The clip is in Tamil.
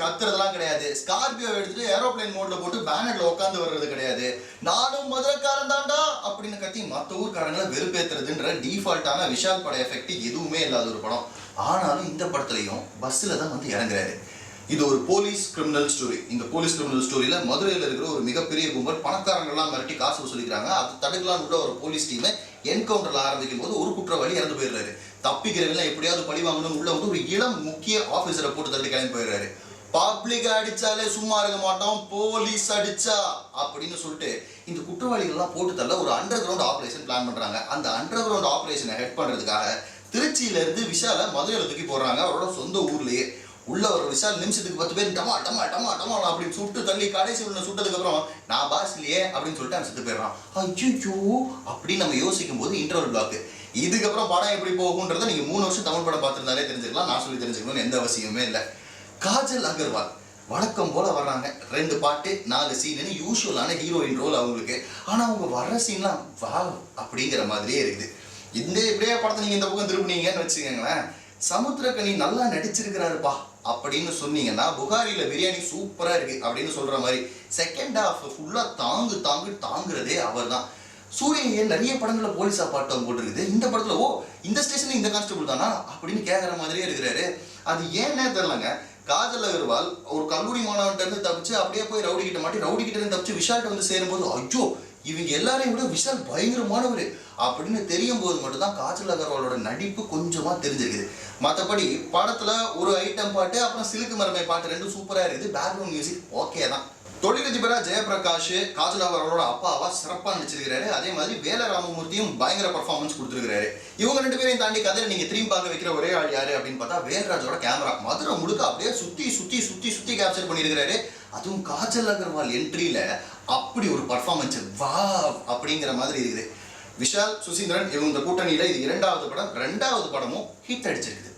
கத்துறதெல்லாம் கிடையாது. ஸ்கார்பியோ எடுத்துட்டு ஏரோப்ளேன் மோட்ல போட்டு பேனர்ல உட்காந்து வர்றது கிடையாது. நானும் மதுரைக்காரன் தாண்டா அப்படின்னு கத்தி மற்ற ஊர்க்காரங்களை வெறுப்பேத்துறதுன்ற டிஃபால்ட்டான விஷால் பட எஃபெக்ட் எதுவுமே இல்லாத ஒரு படம். ஆனாலும் இந்த படத்துலையும் பஸ்ஸில் தான் வந்து இறங்குறாரு. இது ஒரு போலீஸ் கிரிமினல் ஸ்டோரி இந்த போலீஸ் கிரிமினல் ஸ்டோரியில் மதுரையில் இருக்கிற ஒரு மிகப்பெரிய கும்பல் பணக்காரங்கள்லாம் மிரட்டி காசு வசூலிக்கிறாங்க. அது தடுக்கலாம்னு உள்ள ஒரு போலீஸ் டீமை என்கவுண்டரில் ஆரம்பிக்கும் போது ஒரு குற்றவாளி இறந்து போயிடுறாரு. தப்பிக்கிறவங்க எப்படியாவது பழி வாங்கணும் உள்ள வந்து ஒரு இளம் முக்கிய ஆஃபீஸரை போட்டு தள்ளி கிளம்பி போயிடுறாரு. பப்ளிக் அடிச்சாலே சும்மா இருக்க மாட்டோம் போலீஸ் அடிச்சா அப்படின்னு சொல்லிட்டு இந்த குற்றவாளிகள் எல்லாம் போட்டு தள்ள ஒரு அண்டர் கிரவுண்ட் ஆபரேஷன் பிளான் பண்றாங்க. அந்த அண்டர் கிரவுண்ட் ஆபரேஷனை ஹெட் பண்றதுக்காக திருச்சியில இருந்து விஷால மதுரையில தூக்கி போடுறாங்க. அவரோட சொந்த ஊர்லயே உள்ள ஒரு விஷால் நிமிஷத்துக்கு பத்து பேர் டமா டமா டமா டமா அப்படின்னு சுட்டு தள்ளி கடைசி ஒன்று சுட்டதுக்கு அப்புறம் நான் பாஸ் இல்லையே அப்படின்னு சொல்லிட்டு அவன் செத்து போயிடுறான். ஐயோ அப்படின்னு நம்ம யோசிக்கும் போது இன்டர்வல் பிளாக் இதுக்கப்புறம் படம் எப்படி போகுன்றதை நீங்க மூணு வருஷம் தமிழ் படம் பார்த்துருந்தாலே தெரிஞ்சுக்கலாம். நான் சொல்லி தெரிஞ்சுக்கணும்னு எந்த அவசியமே இல்லை. காஜல் அகர்வால் வழக்கம் போல வர்றாங்க. ரெண்டு பாட்டு நாலு சீனு யூஸ்வலான ஹீரோயின் ரோல் அவங்களுக்கு. ஆனால் அவங்க வர்ற சீன்லாம் வா அப்படிங்கிற மாதிரியே இருக்குது. இந்த இப்படியே படத்தை நீங்க இந்த பக்கம் திரும்பினீங்கன்னு வச்சுக்கோங்களேன். சமுத்திரக்கனி நல்லா நடிச்சிருக்கிறாருப்பா அப்படின்னு சொன்னீங்கன்னா புகாரியில் பிரியாணி சூப்பரா இருக்கு அப்படின்னு சொல்ற மாதிரி செகண்ட் ஹாஃப் ஃபுல்லா தாங்கு தாங்கு தாங்குறதே அவர்தான். சூரியன் நிறைய படங்களில் போலீஸா பாட்டம் போட்டுருக்குது இந்த படத்துல ஓ இந்த ஸ்டேஷன்ல இந்த கான்ஸ்டபிள் தானா? அப்படின்னு கேட்குற மாதிரியே இருக்கிறாரு. அது ஏன்னே தெரிலங்க காஜல் அகர்வால் ஒரு கல்லூரி மாணவன்ட்ட இருந்து தப்பிச்சு அப்படியே போய் ரவுடி கிட்ட மாட்டி ரவுடி கிட்ட இருந்து தப்பிச்சு விஷால்கிட்ட வந்து சேரும்போது ஐயோ இவங்க எல்லாரையும் விட விஷால் பயங்கரமானவர் அப்படின்னு தெரியும் போது மட்டும்தான் காஜல் அகர்வாலோட நடிப்பு கொஞ்சமா தெரிஞ்சிருக்குது. மற்றபடி படத்துல ஒரு ஐட்டம் பாட்டு அப்புறம் சிலுக்கு மரமை பாட்டு ரெண்டும் சூப்பரா இருக்குது. பேக்ரவுண்ட் மியூசிக் ஓகே தான். தொழிலதிபரா ஜெயபிரகாஷ் காஜல் அவரோட அப்பாவா சிறப்பா நடிச்சிருக்கிறாரு. அதே மாதிரி வேல ராமமூர்த்தியும் பயங்கர பர்ஃபார்மன்ஸ் கொடுத்துருக்காரு இவங்க ரெண்டு பேரையும் தாண்டி கதையில நீங்க திரும்பி பார்க்க வைக்கிற ஒரே ஆள் யாரு அப்படின்னு பார்த்தா வேல்ராஜோட கேமரா மதுரை முழுக்க அப்படியே சுத்தி சுத்தி சுத்தி சுத்தி கேப்சர் பண்ணியிருக்கிறாரு. அதுவும் காஜல் அகர்வால் என்ட்ரியில அப்படி ஒரு பர்ஃபார்மன்ஸ் வா அப்படிங்கிற மாதிரி இருக்குது. விஷால் சுசீந்திரன் இவங்க இந்த கூட்டணியில இது இரண்டாவது படம். ரெண்டாவது படமும் ஹிட் அடிச்சிருக்குது.